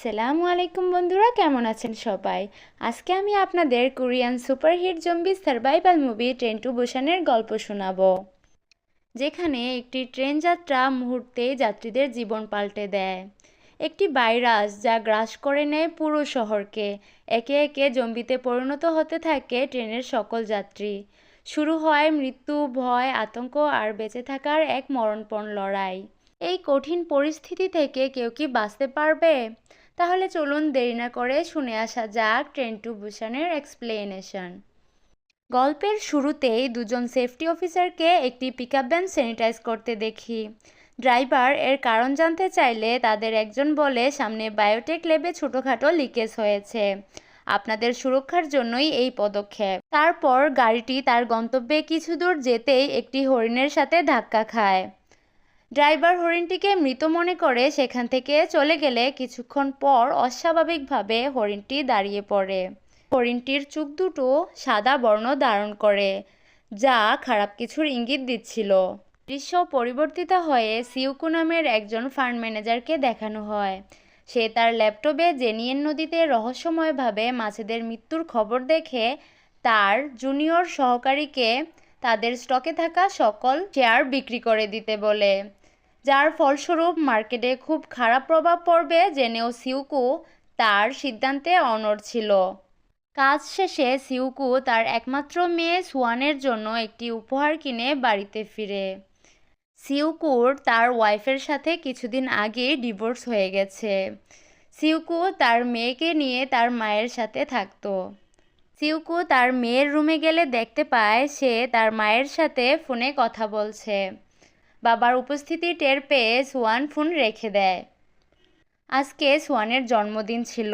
আসসালামু আলাইকুম বন্ধুরা, কেমন আছেন সবাই? আজকে আমি আপনাদের Korean superhit zombie survival movie train to বুসানের গল্প শোনাবো, যেখানে একটি ট্রেন যাত্রা মুহূর্তে যাত্রীদের জীবন পাল্টে দেয়। একটি ভাইরাস যা গ্রাস করে নেয় পুরো শহরকে। একে একে জম্বিতে পরিণত হতে থাকে ট্রেনের সকল যাত্রী। শুরু হয় মৃত্যু, ভয়, আতঙ্ক আর বেঁচে থাকার এক মরণপণ লড়াই। এই কঠিন পরিস্থিতি থেকে কেউ কি বাঁচতে পারবে? তাহলে চলুন দেরি না করে শুনে আসা যাক ট্রেন টু বুসানের এক্সপ্লেনেশন গল্পের শুরুতেই দুজন সেফটি অফিসারকে একটি পিক আপ ভ্যান স্যানিটাইজ করতে দেখি। ড্রাইভার এর কারণ জানতে চাইলে তাদের একজন বলে, সামনে বায়োটেক ল্যাবে ছোটোখাটো লিকেজ হয়েছে। আপনাদের সুরক্ষার জন্যই এই পদক্ষেপ। তারপর গাড়িটি তার গন্তব্যে কিছু দূর যেতেই একটি হরিণের সাথে ধাক্কা খায়। ড্রাইভার হরিণটিকে মৃত মনে করে সেখান থেকে চলে গেলে কিছুক্ষণ পর অস্বাভাবিকভাবে হরিণটি দাঁড়িয়ে পড়ে। হরিণটির চোখ দুটো সাদা বর্ণ ধারণ করে, যা খারাপ কিছুর ইঙ্গিত দিচ্ছিল। দৃশ্য পরিবর্তিত হয়ে সিউকু নামের একজন ফান্ড ম্যানেজারকে দেখানো হয়। সে তার ল্যাপটপে জেনিয়েন নদীতে রহস্যময়ভাবে মাছেদের মৃত্যুর খবর দেখে তার জুনিয়র সহকারীকে তাদের স্টকে থাকা সকল শেয়ার বিক্রি করে দিতে বলে। যার ফলস্বরূপ মার্কেটে খুব খারাপ প্রভাব পড়বে জেনেও সিউকু তার সিদ্ধান্তে অনড় ছিল। কাজ শেষে সিউকু তার একমাত্র মেয়ে সুয়ানের জন্য একটি উপহার কিনে বাড়িতে ফিরে। সিউকুর তার ওয়াইফের সাথে কিছুদিন আগে ডিভোর্স হয়ে গেছে। সিউকু তার মেয়েকে নিয়ে তার মায়ের সাথে থাকতো। সিউকু তার মেয়ের রুমে গেলে দেখতে পায় সে তার মায়ের সাথে ফোনে কথা বলছে। বাবার উপস্থিতি টের পেয়ে সোয়ান ফোন রেখে দেয়। আজকে সোয়ানের জন্মদিন ছিল।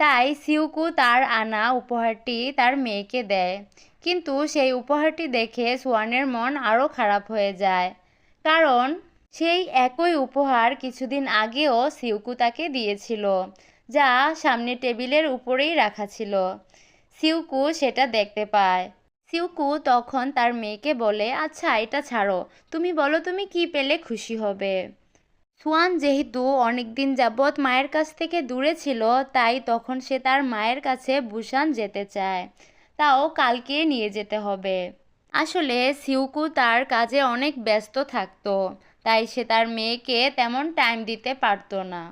তাই সিউকু তার আনা উপহারটি তার মেয়েকে দেয়। কিন্তু সেই উপহারটি দেখে সোয়ানের মন আরও খারাপ হয়ে যায়। কারণ সেই একই উপহার কিছুদিন আগেও সিউকু তাকে দিয়েছিল, যা সামনে টেবিলের উপরেই রাখা ছিল। সিউকু সেটা দেখতে পায়। সিউকু তখন তার মেয়েকে বলে আচ্ছা এটা ছাড়ো। তুমি বলো, তুমি কি পেলে খুশি হবে? সুয়ান যেহেতু অনেকদিন যাবৎ মায়ের কাছ থেকে দূরে ছিল, তাই তখন সে তার মায়ের কাছে বুসান যেতে চায়। তাও কালকে নিয়ে যেতে হবে। আসলে সিউকু তার কাজে অনেক ব্যস্ত থাকতো, তাই সে তার মেয়েকে তেমন টাইম দিতে পারতো না।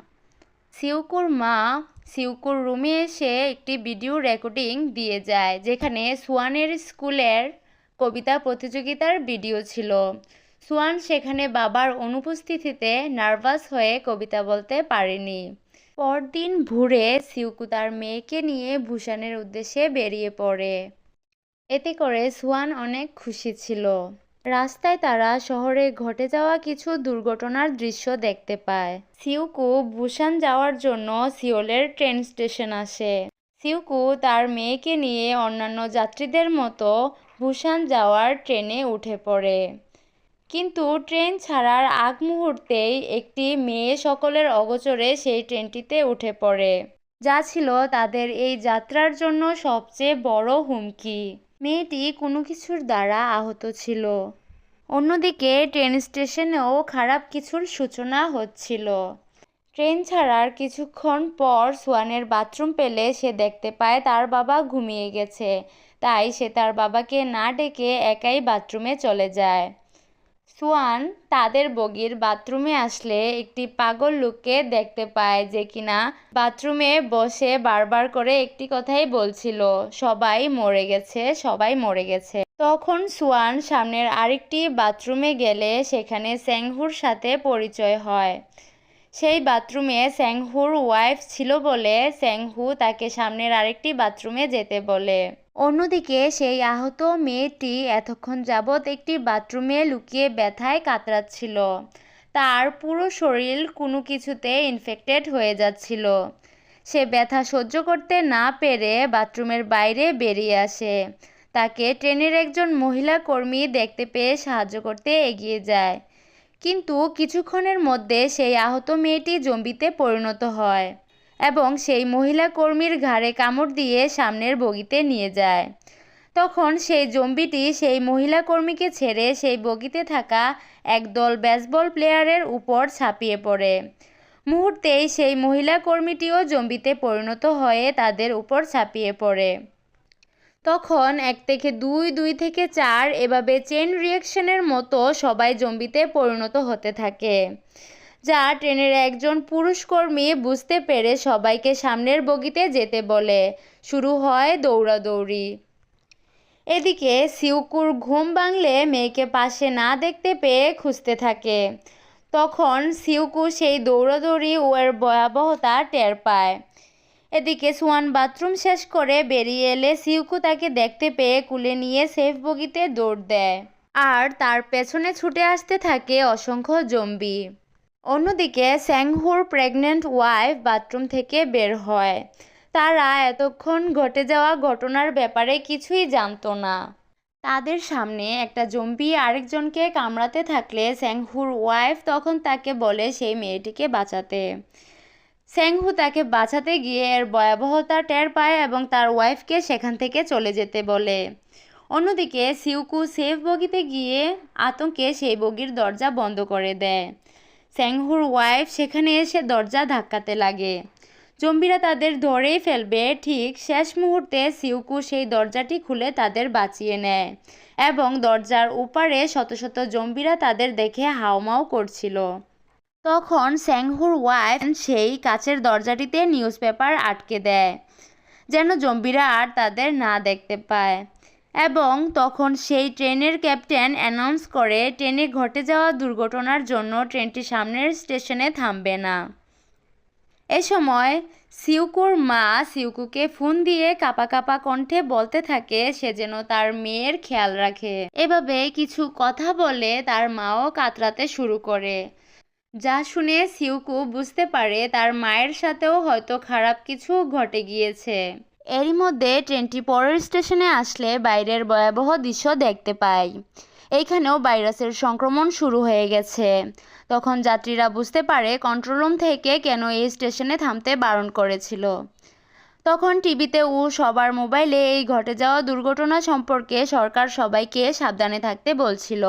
সিউকুর মা সিউকুর রুমে এসে একটি ভিডিও রেকর্ডিং দিয়ে যায়, যেখানে সুয়ানের স্কুলের কবিতা প্রতিযোগিতার ভিডিও ছিল। সুয়ান সেখানে বাবার অনুপস্থিতিতে নার্ভাস হয়ে কবিতা বলতে পারেনি। পরদিন ভোরে সিউকু তার মেয়েকে নিয়ে ভূষানের উদ্দেশ্যে বেরিয়ে পড়ে। এতে করে সুয়ান অনেক খুশি ছিল। রাস্তায় তারা শহরে ঘটে যাওয়া কিছু দুর্ঘটনার দৃশ্য দেখতে পায়। সিউকু বুসান যাওয়ার জন্য সিওলের ট্রেন স্টেশন আসে। সিউকু তার মেয়েকে নিয়ে অন্যান্য যাত্রীদের মতো বুসান যাওয়ার ট্রেনে উঠে পড়ে। কিন্তু ট্রেন ছাড়ার আগ মুহূর্তেই একটি মেয়ে সকলের অগোচরে সেই ট্রেনটিতে উঠে পড়ে। যা ছিল তাদের এই যাত্রার জন্য সবচেয়ে বড় হুমকি। মেয়েটি কোনো কিছুর দ্বারা আহত ছিল। অন্যদিকে ট্রেন স্টেশনেও খারাপ কিছুর সূচনা হচ্ছিল। ট্রেন ছাড়ার কিছুক্ষণ পর সোয়ানের বাথরুম পেলে সে দেখতে পায় তার বাবা ঘুমিয়ে গেছে। তাই সে তার বাবাকে না ডেকে একাই বাথরুমে চলে যায়। সোয়ান তাদের বগির বাথরুমে আসলে একটি পাগল লোককে দেখতে পায় যে কিনা বাথরুমে বসে বারবার করে একটি কথাই বলছিল, সবাই মরে গেছে, সবাই মরে গেছে। তখন সোয়ান সামনের আরেকটি বাথরুমে গেলে সেখানে স্যাংহুর সাথে পরিচয় হয়। সেই বাথরুমে স্যাংহুর ওয়াইফ ছিল বলে স্যাংহু তাকে সামনের আরেকটি বাথরুমে যেতে বলে। অন্যদিকে সেই আহত মেয়েটি এতক্ষণ যাবৎ একটি বাথরুমে লুকিয়ে ব্যথায় কাতরাচ্ছিল। তার পুরো শরীর কোনো কিছুতে ইনফেক্টেড হয়ে যাচ্ছিল। সে ব্যথা সহ্য করতে না পেরে বাথরুমের বাইরে বেরিয়ে আসে। তাকে ট্রেনের একজন মহিলা কর্মী দেখতে পেয়ে সাহায্য করতে এগিয়ে যায়। কিন্তু কিছুক্ষণের মধ্যে সেই আহত মেয়েটি জম্বিতে পরিণত হয়। এবং সেই মহিলা কর্মীর ঘাড়ে কামড় দিয়ে সামনের বগিতে নিয়ে যায়। তখন সেই জম্বিটি সেই মহিলা কর্মীকে ছেড়ে সেই বগিতে থাকা একদল বেসবল প্লেয়ারের উপর ছাপিয়ে পড়ে। মুহূর্তেই সেই মহিলা কর্মীটিও জম্বিতে পরিণত হয়ে তাদের উপর ছাপিয়ে পড়ে। তখন এক থেকে দুই দুই থেকে চার এভাবে চেন রিয়াকশনের মতো সবাই জম্বিতে পরিণত হতে থাকে। যা ট্রেনের একজন পুরুষ কর্মী বুঝতে পেরে সবাইকে সামনের বগিতে যেতে বলে। শুরু হয় দৌড়াদৌড়ি। এদিকে সিউকুর ঘুম ভাঙলে মেয়েকে পাশে না দেখতে পেয়ে খুঁজতে থাকে। তখন সিউকু সেই দৌড়াদৌড়ি ও এর ভয়াবহতা টের পায়। এদিকে সোয়ান বাথরুম শেষ করে বেরিয়ে এলে সিউকু তাকে দেখতে পেয়ে কুলে নিয়ে সেফ বগিতে দৌড় দেয়। আর তার পেছনে ছুটে আসতে থাকে অসংখ্য জম্বি। অন্যদিকে স্যাংহুর প্রেগনেন্ট ওয়াইফ বাথরুম থেকে বের হয়। তারা এতক্ষণ ঘটে যাওয়া ঘটনার ব্যাপারে কিছুই জানতো না। তাদের সামনে একটা জম্বি আরেকজনকে কামড়াতে থাকলে স্যাংহুর ওয়াইফ তখন তাকে বলে সেই মেয়েটিকে বাঁচাতে। স্যাংহু তাকে বাঁচাতে গিয়ে এর ভয়াবহতা টের পায় এবং তার ওয়াইফকে সেখান থেকে চলে যেতে বলে। অন্যদিকে সিউকু সেফ বগিতে গিয়ে আতঙ্কে সেই বগির দরজা বন্ধ করে দেয়। স্যাংহুর ওয়াইফ সেখানে এসে দরজা ধাক্কাতে লাগে। জম্বিরা তাদের ধরেই ফেলবে। ঠিক শেষ মুহূর্তে সিউকু সেই দরজাটি খুলে তাদের বাঁচিয়ে নেয় এবং দরজার উপারে শত শত জম্বিরা তাদের দেখে হাওমাও করছিল। তখন স্যাংহুর ওয়াইফ সেই কাচের দরজাটিতে নিউজ পেপার আটকে দেয়, যেন জম্বিরা আর তাদের না দেখতে পায়। এবং তখন সেই ট্রেনের ক্যাপ্টেন অ্যানাউন্স করে, ট্রেনে ঘটে যাওয়া দুর্ঘটনার জন্য ট্রেনটি সামনের স্টেশনে থামবে না। এ সময় সিউকুর মা সিউকুকে ফোন দিয়ে কাপা কাপা কণ্ঠে বলতে থাকে, সে যেন তার মেয়ের খেয়াল রাখে। এভাবে কিছু কথা বলে তার মাও কাতরাতে শুরু করে। যা শুনে সিউকু বুঝতে পারে তার মায়ের সাথেও হয়তো খারাপ কিছু ঘটে গিয়েছে। এরই মধ্যে ট্রেনটি পরের স্টেশনে আসলে বাইরের ভয়াবহ দৃশ্য দেখতে পাই। এইখানেও ভাইরাসের সংক্রমণ শুরু হয়ে গেছে। তখন যাত্রীরা বুঝতে পারে কন্ট্রোল রুম থেকে কেন এই স্টেশনে থামতে বারণ করেছিল। তখন টিভিতে ও সবার মোবাইলে এই ঘটে যাওয়া দুর্ঘটনা সম্পর্কে সরকার সবাইকে সাবধানে থাকতে বলছিল।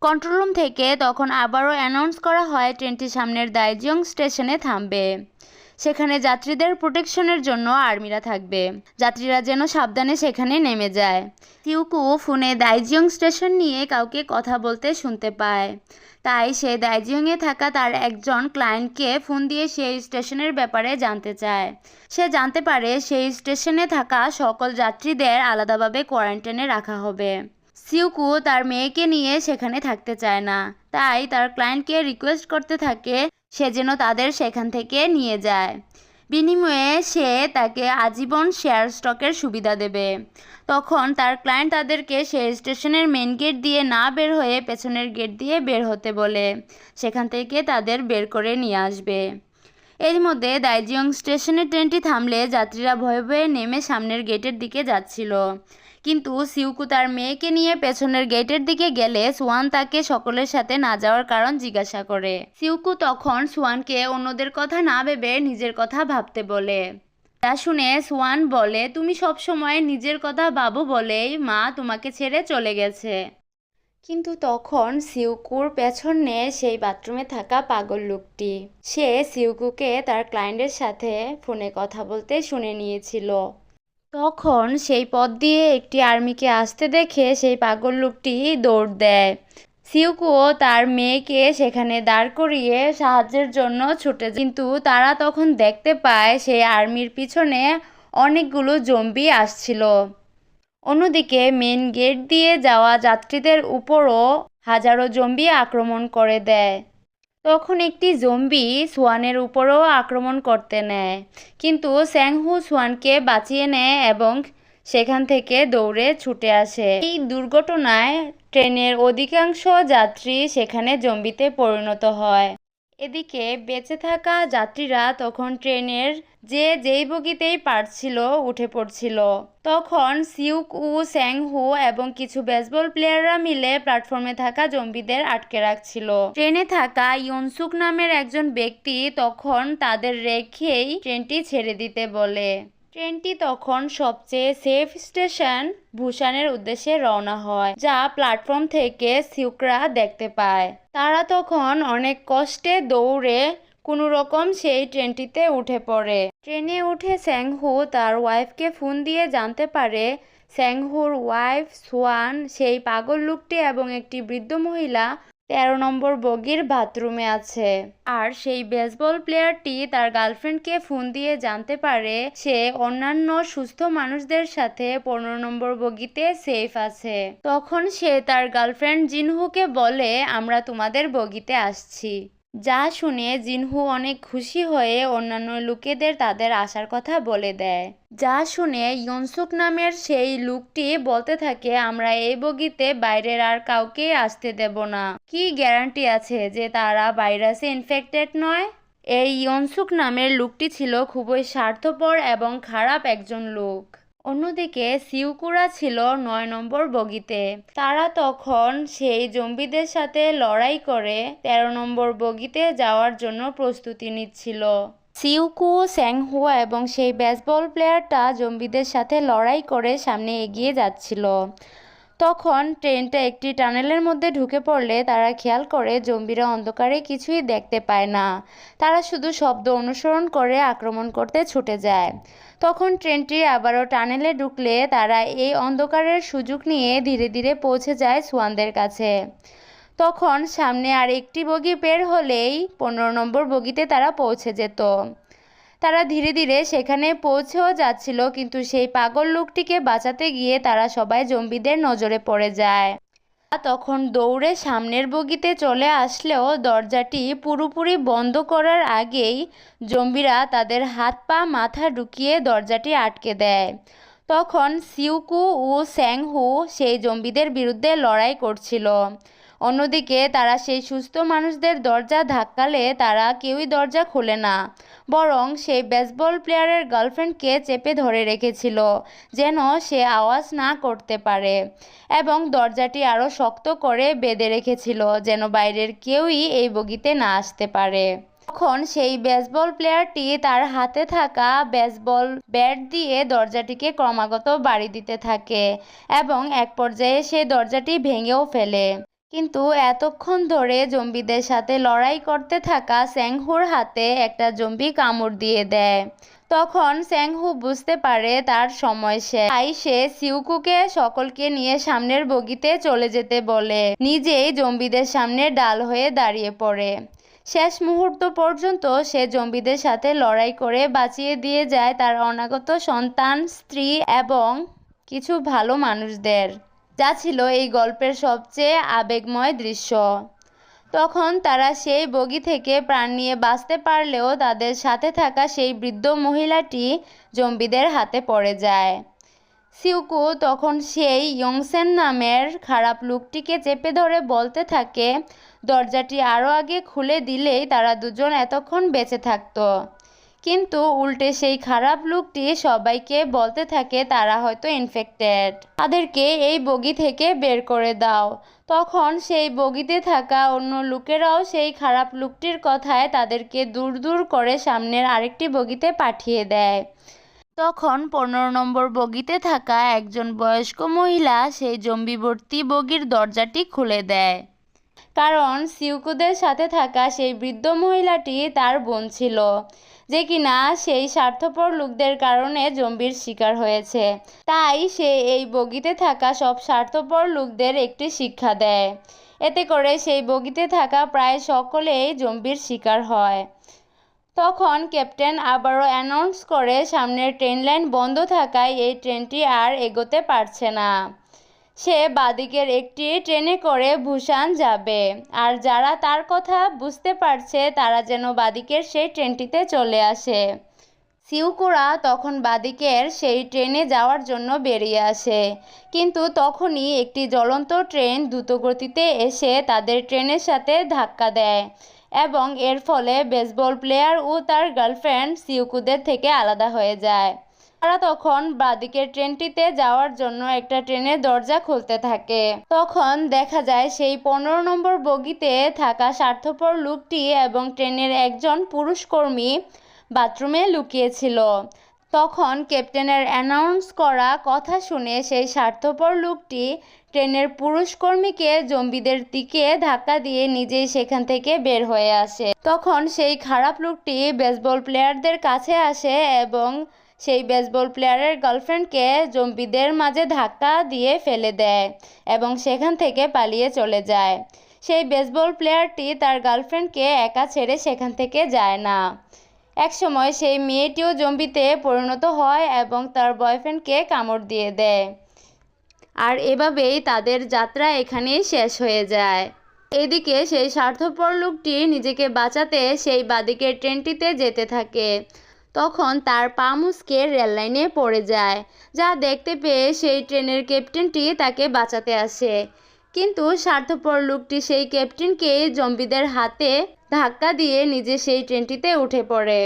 কন্ট্রোল রুম থেকে তখন আবারও অ্যানাউন্স করা হয়, ট্রেনটি সামনের দাইজিয়ং স্টেশনে থামবে। সেখানে যাত্রীদের প্রোটেকশনের জন্য আর্মিরা থাকবে। যাত্রীরা যেন সাবধানে সেখানে নেমে যায়। তিউকু ফোনে দাইজিয়ং স্টেশন নিয়ে কাউকে কথা বলতে শুনতে পায়। তাই সে দাইজিয়ংয়ে থাকা তার একজন ক্লায়েন্টকে ফোন দিয়ে সেই স্টেশনের ব্যাপারে জানতে চায়। সে জানতে পারে সেই স্টেশনে থাকা সকল যাত্রীদের আলাদাভাবে কোয়ারেন্টাইনে রাখা হবে। সিউকু তার মেয়েকে নিয়ে সেখানে থাকতে চায় না। তাই তার ক্লায়েন্টকে রিকোয়েস্ট করতে থাকে সে যেন তাদের সেখান থেকে নিয়ে যায়। বিনিময়ে সে তাকে আজীবন শেয়ার স্টকের সুবিধা দেবে। তখন তার ক্লায়েন্ট তাদেরকে সে স্টেশনের মেন গেট দিয়ে না বের হয়ে পেছনের গেট দিয়ে বের হতে বলে। সেখান থেকে তাদের বের করে নিয়ে আসবে। এর মধ্যে দাইজিয়ং স্টেশনের ট্রেনটি থামলে যাত্রীরা ভয়ে ভয়ে নেমে সামনের গেটের দিকে যাচ্ছিল। কিন্তু সিউকু তার মেয়েকে নিয়ে পেছনের গেটের দিকে গেলে সোয়ান তাকে সকলের সাথে না যাওয়ার কারণ জিজ্ঞাসা করে। সিউকু তখন সোয়ানকে অন্যদের কথা না ভেবে নিজের কথা ভাবতে বলে। তা শুনে সোয়ান বলে, তুমি সবসময় নিজের কথা ভাবো বলেই মা তোমাকে ছেড়ে চলে গেছে। কিন্তু তখন সিউকুর পেছনে সেই বাথরুমে থাকা পাগল লোকটি। সে সিউকুকে তার ক্লায়েন্টের সাথে ফোনে কথা বলতে শুনে নিয়েছিল। তখন সেই পথ দিয়ে একটি আর্মিকে আসতে দেখে সেই পাগল লোকটি দৌড় দেয়। সিউকুও তার মেয়েকে সেখানে দাঁড় করিয়ে সাহায্যের জন্য ছুটে কিন্তু তারা তখন দেখতে পায় সেই আর্মির পিছনে অনেকগুলো জম্বি আসছিল। অন্যদিকে মেন গেট দিয়ে যাওয়া যাত্রীদের উপরও হাজারো জম্বি আক্রমণ করে দেয়। তখন একটি জম্বি সোয়ানের উপরও আক্রমণ করতে নেয়। কিন্তু স্যাংহু সোয়ানকে বাঁচিয়ে নেয় এবং সেখান থেকে দৌড়ে ছুটে আসে। এই দুর্ঘটনায় ট্রেনের অধিকাংশ যাত্রী সেখানে জম্বিতে পরিণত হয়। এদিকে বেঁচে থাকা যাত্রীরা তখন ট্রেনের যে যেই বগিতেই পারছিল উঠে পড়ছিল। তখন সিউক উ স্যাংহু এবং কিছু বেসবল প্লেয়াররা মিলে প্ল্যাটফর্মে থাকা জম্বিদের আটকে রাখছিল। ট্রেনে থাকা ইয়নসুক নামের একজন ব্যক্তি তখন তাদের রেখেই ট্রেনটি ছেড়ে দিতে বলে। ট্রেনটি তখন সবচেয়ে সেফ স্টেশন ভুসানের উদ্দেশ্যে রওনা হয়, যা প্ল্যাটফর্ম থেকে সিউকরা দেখতে পায়। তারা তখন অনেক কষ্টে দৌড়ে কোনো রকম সেই ট্রেনটিতে উঠে পড়ে। ট্রেনে উঠে স্যাংহু তার ওয়াইফকে ফোন দিয়ে জানতে পারে, স্যাংহুর ওয়াইফ সোয়ান সেই পাগল লোকটি এবং একটি বৃদ্ধ মহিলা তেরো নম্বর বগির বাথরুমে আছে। আর সেই বেসবল প্লেয়ারটি তার গার্লফ্রেন্ডকে ফোন দিয়ে জানতে পারে সে অন্যান্য সুস্থ মানুষদের সাথে পনেরো নম্বর বগিতে সেফ আছে। তখন সে তার গার্লফ্রেন্ড জিনহুকে বলে, আমরা তোমাদের বগিতে আসছি। যা শুনে জিনহু অনেক খুশি হয়ে অন্যান্য লোকেদের তাদের আসার কথা বলে দেয়। যা শুনে ইয়নসুক নামের সেই লোকটি বলতে থাকে, আমরা এই বগিতে বাইরের আর কাউকে আসতে দেব না। কি গ্যারান্টি আছে যে তারা ভাইরাসে ইনফেক্টেড নয়? এই ইয়নসুক নামের লোকটি ছিল খুবই স্বার্থপর এবং খারাপ একজন লোক। অন্যদিকে সিউকুরা ছিল নয় নম্বর বগিতে। তারা তখন সেই জম্বিদের সাথে লড়াই করে তেরো নম্বর বগিতে যাওয়ার জন্য প্রস্তুতি নিচ্ছিল। সিউকু স্যাংহু এবং সেই বেসবল প্লেয়ারটা জম্বিদের সাথে লড়াই করে সামনে এগিয়ে যাচ্ছিল। তখন ট্রেনটা একটি টানেলের মধ্যে ঢুকে পড়লে তারা খেয়াল করে জম্বিরা অন্ধকারে কিছুই দেখতে পায় না। তারা শুধু শব্দ অনুসরণ করে আক্রমণ করতে ছুটে যায়। তখন ট্রেনটি আবারও টানেলে ঢুকলে তারা এই অন্ধকারের সুযোগ নিয়ে ধীরে ধীরে পৌঁছে যায় সোয়ানদের কাছে। তখন সামনে আর একটি বগি বের হলেই পনেরো নম্বর বগিতে তারা পৌঁছে যেত। তারা ধীরে ধীরে সেখানে পৌঁছেও যাচ্ছিল, কিন্তু সেই পাগল লোকটিকে বাঁচাতে গিয়ে তারা সবাই জম্বিদের নজরে পড়ে যায়। তখন দৌড়ে সামনের বগিতে চলে আসলেও দরজাটি পুরোপুরি বন্ধ করার আগেই জম্বিরা তাদের হাত পা মাথা ঢুকিয়ে দরজাটি আটকে দেয়। তখন সিউকু ও স্যাংহু সেই জম্বিদের বিরুদ্ধে লড়াই করছিল। অন্যদিকে তারা সেই সুস্থ মানুষদের দরজা ধাক্কালে তারা কেউই দরজা খোলে না, বরং সেই বেসবল প্লেয়ারের গার্লফ্রেন্ডকে চেপে ধরে রেখেছিল, যেন সে আওয়াজ না করতে পারে এবং দরজাটি আরও শক্ত করে বেঁধে রেখেছিল, যেন বাইরের কেউই এই বগিতে না আসতে পারে। তখন সেই বেসবল প্লেয়ারটি তার হাতে থাকা বেসবল ব্যাট দিয়ে দরজাটিকে ক্রমাগত বাড়ি দিতে থাকে এবং এক পর্যায়ে সে দরজাটি ভেঙেও ফেলে। কিন্তু এতক্ষণ ধরে জম্বিদের সাথে লড়াই করতে থাকা স্যাংহুর হাতে একটা জম্বি কামড় দিয়ে দেয়। তখন স্যাংহু বুঝতে পারে তার সময় শেষ। তাই সে সিউকুকে সকলকে নিয়ে সামনের বগিতে চলে যেতে বলে। নিজেই জম্বিদের সামনে ডাল হয়ে দাঁড়িয়ে পড়ে। শেষ মুহূর্ত পর্যন্ত সে জম্বিদের সাথে লড়াই করে বাঁচিয়ে দিয়ে যায় তার অনাগত সন্তান, স্ত্রী এবং কিছু ভালো মানুষদের। যা ছিল এই গল্পের সবচেয়ে আবেগময় দৃশ্য। তখন তারা সেই বগি থেকে প্রাণ নিয়ে বাঁচতে পারলেও তাদের সাথে থাকা সেই বৃদ্ধ মহিলাটি জম্বিদের হাতে পড়ে যায়। সিউকু তখন সেই ইয়ংসেন নামের খারাপ লোকটিকে চেপে ধরে বলতে থাকে, দরজাটি আরও আগে খুলে দিলেই তারা দুজন এতক্ষণ বেঁচে থাকতো। কিন্তু উল্টে সেই খারাপ লোকটি সবাইকে বলতে থাকে তারা হয়তো ইনফেক্টেড তাদেরকে এই বগি থেকে বের করে দাও। তখন সেই বগিতে থাকা অন্য লোকেরাও সেই খারাপ লোকটির কথায় তাদেরকে দূর দূর করে সামনের আরেকটি বগিতে পাঠিয়ে দেয়। তখন পনেরো নম্বর বগিতে থাকা একজন বয়স্ক মহিলা সেই জম্বিবর্তী বগির দরজাটি খুলে দেয়। কারণ সিউকুদের সাথে থাকা সেই বৃদ্ধ মহিলাটি তার বোন ছিল। যে কিনা সেই স্বার্থপর লোকদের কারণে জম্বির শিকার হয়েছে। তাই সে এই বগিতে থাকা সব স্বার্থপর লোকদের একটি শিক্ষা দেয়। এতে করে সেই বগিতে থাকা প্রায় সকলেই জম্বির শিকার হয়। তখন ক্যাপ্টেন আবারও অ্যানাউন্স করে, সামনের ট্রেন লাইন বন্ধ থাকায় এই ট্রেনটি আর এগোতে পারছে না। সে বাদিকের একটি ট্রেনে করে ভুসান যাবে। আর যারা তার কথা বুঝতে পারছে, তারা যেন বাদিকের সেই ট্রেনটিতে চলে আসে। সিউকুরা তখন বাদিকের সেই ট্রেনে যাওয়ার জন্য বেরিয়ে আসে। কিন্তু তখনই একটি জ্বলন্ত ট্রেন দ্রুতগতিতে এসে তাদের ট্রেনের সাথে ধাক্কা দেয় এবং এর ফলে বেসবল প্লেয়ার ও তার গার্লফ্রেন্ড সিউকুদের থেকে আলাদা হয়ে যায়। তারা তখন বাদিকের ট্রেনটিতে যাওয়ার জন্য একটা ট্রেনের দরজা খুলতে থাকে। তখন দেখা যায় সেই পনেরো নম্বর বগিতে থাকা স্বার্থপর লোকটি এবং ট্রেনের একজন পুরুষ কর্মী বাথরুমে লুকিয়েছিল। তখন ক্যাপ্টেনের অ্যানাউন্স করা কথা শুনে সেই স্বার্থপর লোকটি ট্রেনের পুরুষ কর্মীকে জম্বিদের দিকে ধাক্কা দিয়ে নিজেই সেখান থেকে বের হয়ে আসে। তখন সেই খারাপ লোকটি বেসবল প্লেয়ারদের কাছে আসে এবং সেই বেসবল প্লেয়ারের গার্লফ্রেন্ডকে জম্বিদের মাঝে ধাক্কা দিয়ে ফেলে দেয় এবং সেখান থেকে পালিয়ে চলে যায়। সেই বেসবল প্লেয়ারটি তার গার্লফ্রেন্ডকে একা ছেড়ে সেখান থেকে যায় না। একসময় সেই মেয়েটিও জম্বিতে পরিণত হয় এবং তার বয়ফ্রেন্ডকে কামড় দিয়ে দেয়। আর এভাবেই তাদের যাত্রা এখানেই শেষ হয়ে যায়। এদিকে সেই স্বার্থপর লোকটি নিজেকে বাঁচাতে সেই বাদিকের ট্রেনটিতে যেতে থাকে। তখন তার পা মুচকে রেললাইনে পড়ে যায়। যা দেখতে পেয়ে সেই ট্রেনের ক্যাপ্টেনটি তাকে বাঁচাতে আসে। কিন্তু স্বার্থপর লোকটি সেই ক্যাপ্টেনকে জম্বিদের হাতে ধাক্কা দিয়ে নিজে সেই ট্রেনটিতে উঠে পড়ে।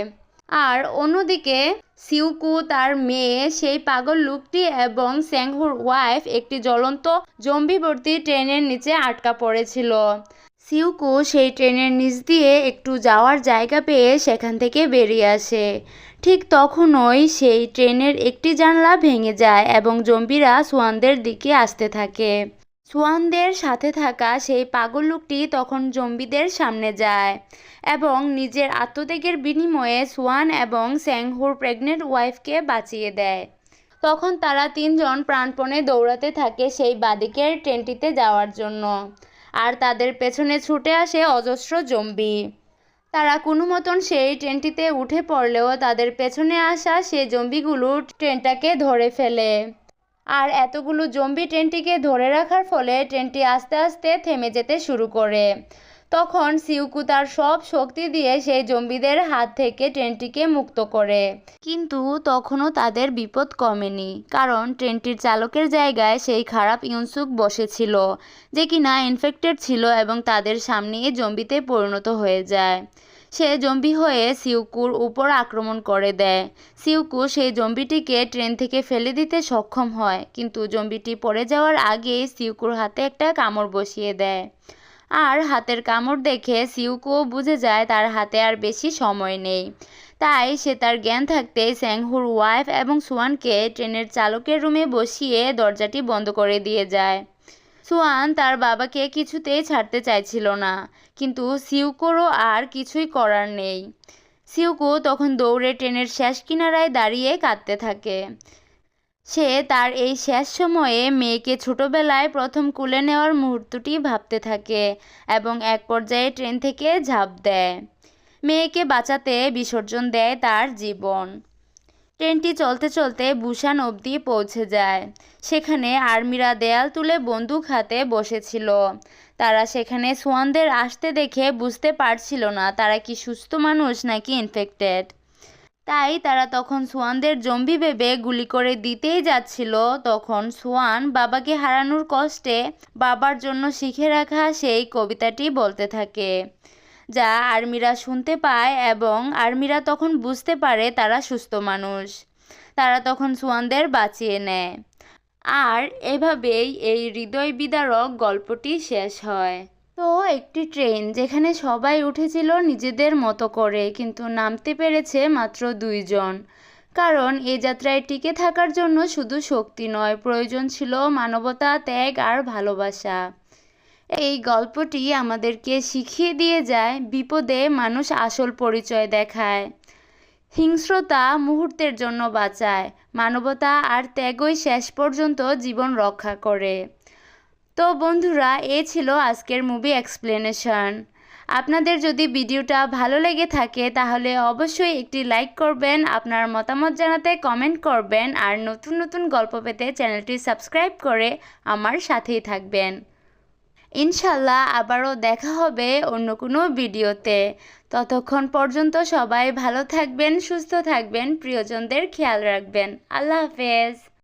আর অন্যদিকে, সিউকু তার মেয়ে, সেই পাগল লোকটি এবং স্যাংহুর ওয়াইফ একটি জ্বলন্ত জম্বিবর্তী ট্রেনের নিচে আটকা পড়েছিল। সিউকু সেই ট্রেনের নিচ দিয়ে একটু যাওয়ার জায়গা পেয়ে সেখান থেকে বেরিয়ে আসে। ঠিক তখনই সেই ট্রেনের একটি জানলা ভেঙে যায় এবং জম্বিরা সোয়ানদের দিকে আসতে থাকে। সোয়ানদের সাথে থাকা সেই পাগল লোকটি তখন জম্বিদের সামনে যায় এবং নিজের আত্মত্যাগের বিনিময়ে সোয়ান এবং স্যাংহুর প্রেগনেন্ট ওয়াইফকে বাঁচিয়ে দেয়। তখন তারা তিনজন প্রাণপণে দৌড়াতে থাকে সেই বাদিকের ট্রেনটিতে যাওয়ার জন্য। আর তাদের পেছনে ছুটে আসে অজস্র জম্বি। তারা কোনো মতন সেই ট্রেনটিতে উঠে পড়লেও তাদের পেছনে আসা সেই জম্বিগুলো ট্রেনটাকে ধরে ফেলে। আর এতগুলো জম্বি ট্রেনটিকে ধরে রাখার ফলে ট্রেনটি আস্তে আস্তে থেমে যেতে শুরু করে। তখন সিউকু তার সব শক্তি দিয়ে সেই জম্বিদের হাত থেকে ট্রেনটিকে মুক্ত করে। কিন্তু তখনও তাদের বিপদ কমেনি, কারণ ট্রেনটির চালকের জায়গায় সেই খারাপ ইউনসুক বসেছিল, যে কিনা ইনফেক্টেড ছিল এবং তাদের সামনেই জম্বিতে পরিণত হয়ে যায়। সে জম্বি হয়ে সিউকুর উপর আক্রমণ করে দেয়। সিউকু সেই জম্বিটিকে ট্রেন থেকে ফেলে দিতে সক্ষম হয়, কিন্তু জম্বিটি পড়ে যাওয়ার আগেই সিউকুর হাতে একটা কামড় বসিয়ে দেয়। আর হাতের কামড় দেখে সিউকুও বুঝে যায় তার হাতে আর বেশি সময় নেই। তাই সে তার জ্ঞান থাকতে স্যাংহুর ওয়াইফ এবং সুয়ানকে ট্রেনের চালকের রুমে বসিয়ে দরজাটি বন্ধ করে দিয়ে যায়। সুয়ান তার বাবাকে কিছুতেই ছাড়তে চাইছিল না, কিন্তু সিউকোরও আর কিছুই করার নেই। সিউকো তখন দৌড়ে ট্রেনের শেষ কিনারায় দাঁড়িয়ে কাঁদতে থাকে। সে তার এই শেষ সময়ে মেয়েকে ছোটবেলায় প্রথম কুলে নেওয়ার মুহূর্তটি ভাবতে থাকে এবং এক পর্যায়ে ট্রেন থেকে ঝাঁপ দেয়। মেয়েকে বাঁচাতে বিসর্জন দেয় তার জীবন। ট্রেনটি চলতে চলতে বুসান অবধি পৌঁছে যায়। সেখানে আর্মিরা দেয়াল তুলে বন্দুক হাতে বসেছিল। তারা সেখানে সোয়ানদের আসতে দেখে বুঝতে পারছিল না তারা কি সুস্থ মানুষ নাকি ইনফেক্টেড তাই তারা তখন সোয়ানদের জম্বি ভেবে গুলি করে দিতেই যাচ্ছিল। তখন সোয়ান বাবাকে হারানোর কষ্টে বাবার জন্য শিখে রাখা সেই কবিতাটি বলতে থাকে, যা আর্মিরা শুনতে পায় এবং আর্মিরা তখন বুঝতে পারে তারা সুস্থ মানুষ। তারা তখন সোয়ানদের বাঁচিয়ে নেয়। আর এভাবেই এই হৃদয় বিদারক গল্পটি শেষ হয়। তো একটি ট্রেন যেখানে সবাই উঠেছিল নিজেদের মতো করে, কিন্তু নামতে পেরেছে মাত্র দুইজন। কারণ এ যাত্রায় টিকে থাকার জন্য শুধু শক্তি নয়, প্রয়োজন ছিল মানবতা, ত্যাগ আর ভালোবাসা। এই গল্পটি আমাদেরকে শিখিয়ে দিয়ে যায় বিপদে মানুষ আসল পরিচয় দেখায়। হিংস্রতা মুহূর্তের জন্য বাঁচায়, মানবতা আর ত্যাগই শেষ পর্যন্ত জীবন রক্ষা করে। তো বন্ধুরা, এ ছিল আজকের মুভি এক্সপ্লেনেশন আপনাদের যদি ভিডিওটা ভালো লেগে থাকে, তাহলে অবশ্যই একটি লাইক করবেন, আপনার মতামত জানাতে কমেন্ট করবেন, আর নতুন নতুন গল্প পেতে চ্যানেলটি সাবস্ক্রাইব করে আমার সাথেই থাকবেন। ইনশাল্লাহ আবারও দেখা হবে অন্য কোনো ভিডিওতে ততক্ষণ পর্যন্ত সবাই ভালো থাকবেন, সুস্থ থাকবেন, প্রিয়জনদের খেয়াল রাখবেন। আল্লাহ হাফেজ।